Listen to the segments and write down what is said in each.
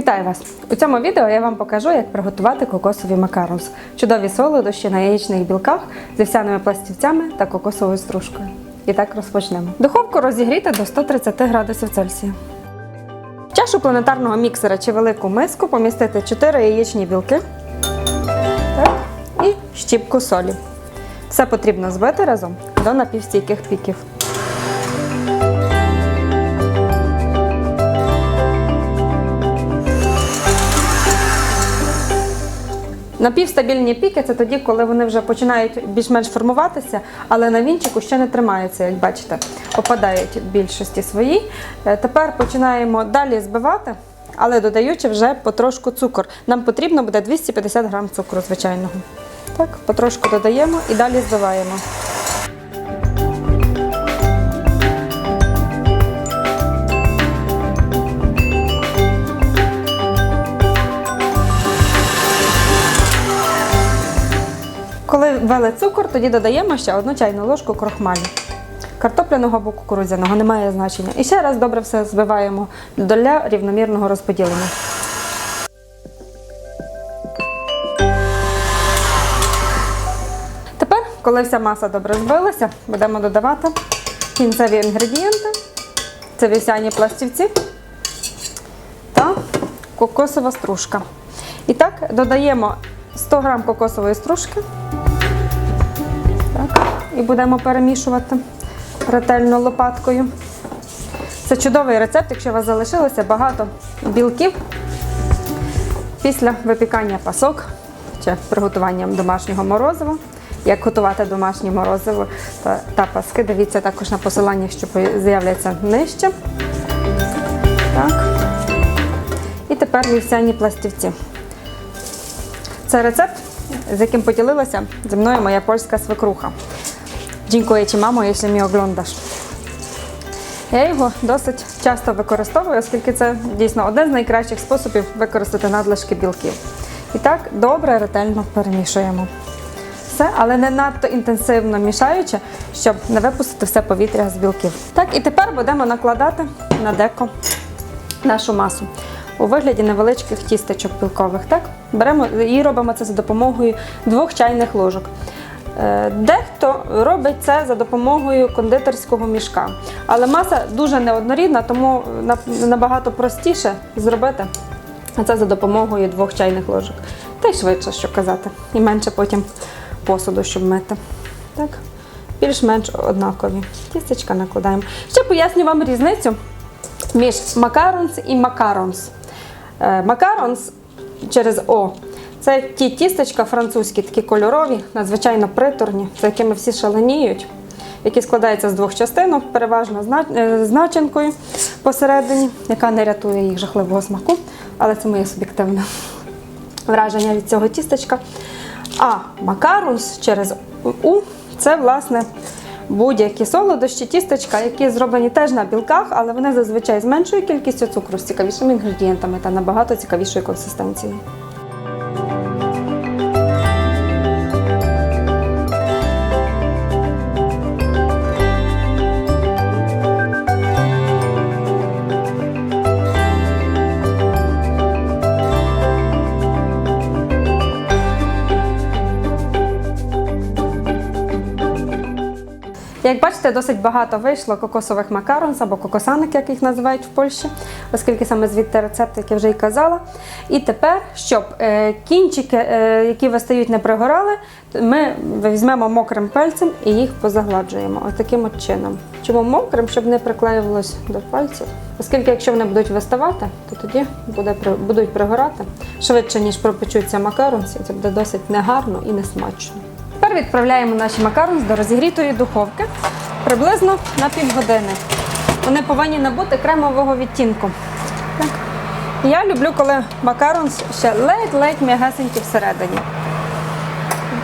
Вітаю вас! У цьому відео я вам покажу, як приготувати кокосові макаронс. Чудові солодощі на яєчних білках з вівсяними пластівцями та кокосовою стружкою. І так розпочнемо. Духовку розігріти до 130 градусів Цельсія. В чашу планетарного міксера чи велику миску помістити 4 яєчні білки і щіпку солі. Все потрібно збити разом до напівстійких піків. Напівстабільні піки це тоді, коли вони вже починають більш-менш формуватися, але на вінчику ще не тримаються, як бачите, опадають в більшості свої. Е, Тепер починаємо далі збивати, але додаючи вже потрошку цукор. Нам потрібно буде 250 грам цукру звичайного. Так, потрошку додаємо і далі збиваємо. Коли ввели цукор, тоді додаємо ще одну чайну ложку крохмалю. Картопляного або кукурудзяного немає значення. І ще раз добре все збиваємо для рівномірного розподілення. Тепер, коли вся маса добре збилася, будемо додавати кінцеві інгредієнти. Це вівсяні пластівці та кокосова стружка. І так, додаємо 100 г кокосової стружки. І будемо перемішувати ретельно лопаткою. Це чудовий рецепт, якщо у вас залишилося багато білків після випікання пасок чи приготуванням домашнього морозива. Як готувати домашнє морозиво та, та паски, дивіться також на посилання, що з'являться нижче. Так. І тепер вівсяні пластівці. Це рецепт, з яким поділилася зі мною моя польська свекруха. Дякую ci, мамо, якщо мене оглядаsz. Я його досить часто використовую, оскільки це дійсно один з найкращих способів використати надлишки білків. І так добре, ретельно перемішуємо. Все, але не надто інтенсивно мішаючи, щоб не випустити все повітря з білків. Так, і тепер будемо накладати на деко нашу масу у вигляді невеличких тістечок білкових. Так? Беремо і робимо це за допомогою двох чайних ложок. Е, Дехто робить це за допомогою кондитерського мішка, але маса дуже неоднорідна, тому набагато простіше зробити це за допомогою двох чайних ложок. Та й швидше, що казати, і менше потім посуду, щоб мити. Так? Більш-менш однакові. Тістечка накладаємо. Ще поясню вам різницю між макаронс і макаронс. Е, Макаронс через О. Це ті тістечка французькі, такі кольорові, надзвичайно приторні, за якими всі шаленіють, які складаються з двох частинок, переважно е, з посередині, яка не рятує їх жахливого смаку, але це моє суб'єктивне враження від цього тістечка. А макарунс через У це власне будь-які солодощі, тістечка, які зроблені теж на білках, але вони зазвичай з меншою кількістю цукру, з цікавішими інгредієнтами та набагато цікавішою консистенцією. Як бачите, досить багато вийшло кокосових макаронс або кокосаник, як їх називають в Польщі, оскільки саме звідти рецепт, як я вже й казала. І тепер, щоб е, кінчики, е, які вистають, не пригорали, ми візьмемо мокрим пальцем і їх позагладжуємо. Ось таким от чином. Чому мокрим, щоб не приклеювалось до пальців? Оскільки, якщо вони будуть виставати, то тоді буде, будуть пригорати швидше, ніж пропечуться макаронси. Це буде досить негарно і несмачно. Тепер відправляємо наші макаронс до розігрітої духовки приблизно на півгодини. Вони повинні набути кремового відтінку. Я люблю, коли макаронс ще ледь-ледь м'ягесенькі всередині.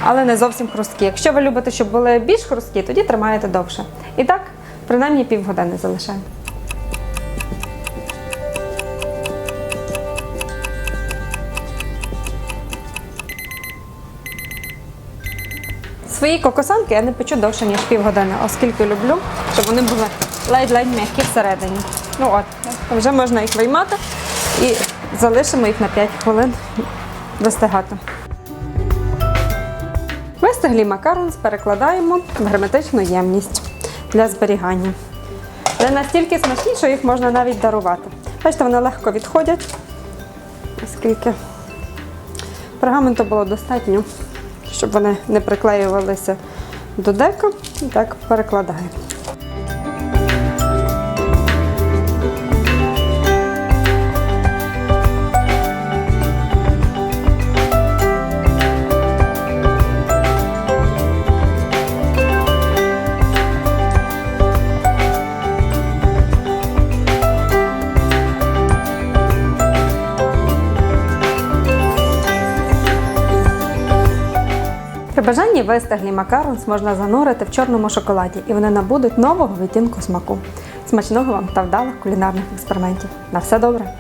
Але не зовсім хрусткі. Якщо ви любите, щоб були більш хрусткі, тоді тримаєте довше. І так, принаймні півгодини залишаємо. Свої кокосанки я не печу довше, ніж півгодини, оскільки люблю, щоб вони були ледь-ледь м'які всередині. Ну от, вже можна їх виймати і залишимо їх на 5 хвилин вистигати. Вистиглі макаронс перекладаємо в герметичну ємність для зберігання. Вони настільки смачні, що їх можна навіть дарувати. Бачите, вони легко відходять, оскільки пергаменту було достатньо, щоб вони не приклеювалися до дека. Так перекладаємо. При бажанні вистиглі макаронс можна занурити в чорному шоколаді, і вони набудуть нового відтінку смаку. Смачного вам та вдалих кулінарних експериментів. На все добре!